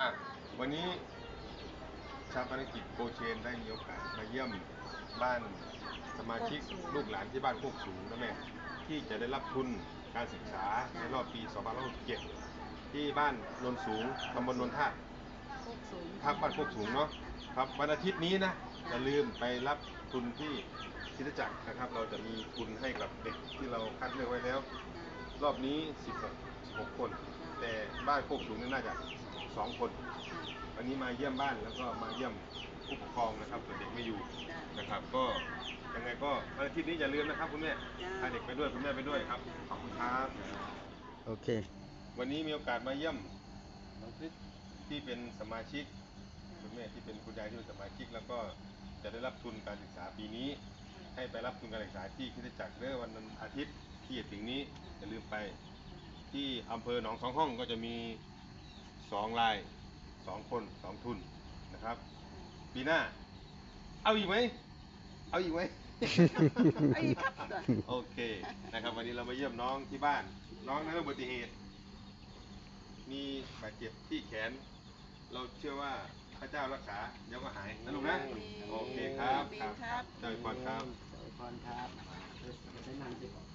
อะวันนี้ชาวภารกิจโกเชนได้มีโอกาสมาเยี่ยมบ้านสมาชิกลูกหลานที่บ้านโคกสูงนะแม่ที่จะได้รับทุนการศึกษาในรอบปี2567ที่บ้านนนสูงตำบลโนนท่าครับบ้านโคกสูงเนาะครับวันอาทิตย์นี้นะอย่าลืมไปรับทุนที่คิดจักรนะครับ เราจะมีทุนให้กับเด็กที่เราคัดเลือกไว้แล้ว รอบนี้ 16 16 คน แต่บ้านโคกสูงนี่น่าจะ 2คน วันนี้มาเยี่ยมบ้านแล้วก็มาเยี่ยมผู้ปกครองนะครับส่วนเด็กไม่อยู่นะครับ ก็ยังไงก็วันอาทิตย์นี้อย่าลืมนะครับคุณแม่พาเด็กไปด้วยคุณแม่ไปด้วยครับขอบคุณครับโอเค วันนี้มีโอกาสมาเยี่ยมน้องคริสที่เป็นสมาชิกคุณแม่ที่เป็นคุณยายที่เป็นสมาชิก แล้วก็จะได้รับทุนการศึกษาปีนี้ ให้ไปรับทุนการศึกษาที่คริสตจักรเมื่อวันอาทิตย์ที่จะถึงนี้อย่าลืมไป ที่อำเภอหนองสองห้องก็จะมี สองรายสองคนสองทุนนะครับ ปีหน้า เอาอีกไหม เอาอีกไหมไอ้ครับ โอเคนะครับ วันนี้เรามาเยี่ยมน้องที่บ้าน น้องนั้นอุบัติเหตุ มีบาดเจ็บที่แขน เราเชื่อว่าพระเจ้ารักษาเดี๋ยวก็หายนะลูกนะโอเคครับครับครับเจริญพรครับเจริญพรครับ